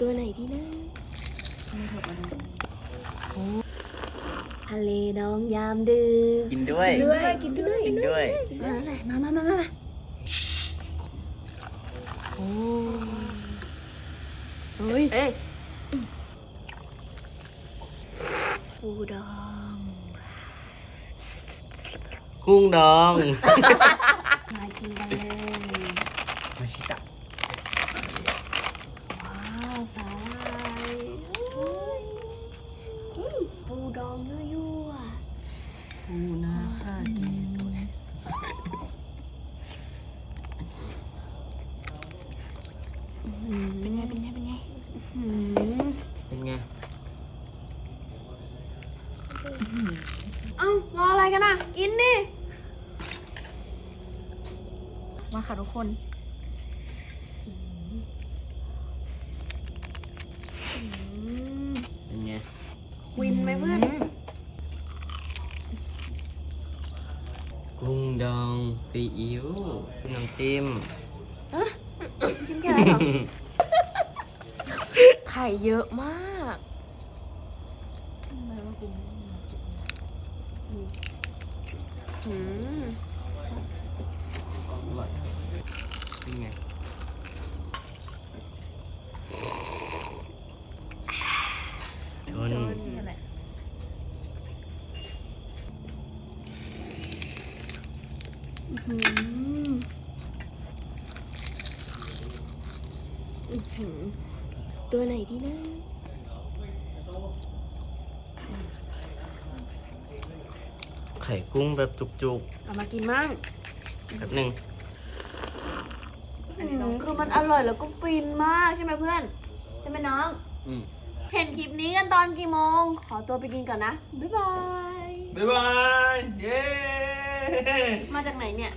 ตัวไหนดีนะทะเลน้องยามดึกกินด้วยด้วยกินด้วยกินด้วยมาไหนมามามามามาโอ้เฮ้ยเอ้ยปูดองกุ้งดอง มากินกันเลย มาชิตะ ว้าวสาหร่ายอื้อปูดองยั่ว ปูนาคาเกะๆเป็นไง เป็นไง เป็นไงอื้อเป็นไง เอ้ารออะไรกันอะ กินดิ มาค่ะทุกคนเป็นไง ควินไหมเพื่อน กุ้งดองซีอิ๊วน้ำจิ้มจิ้มแค่ไหนหรอไข่เยอะมากอืมอร่อยเป็นไง ชน นี่แหละอื้อหืออื้อหือ ตัวไหนดีนะไข่กุ้งแบบจุกเอามากินมั่งๆแบบหนึ่งคือมันอร่อยแล้วก็ฟินมากใช่ไหมเพื่อน ใช่ไหมน้อง อืมเห็นคลิปนี้กันตอนกี่โมง ขอตัวไปกินก่อนนะ บ๊ายบาย บ๊ายบาย เย้ มาจากไหนเนี่ย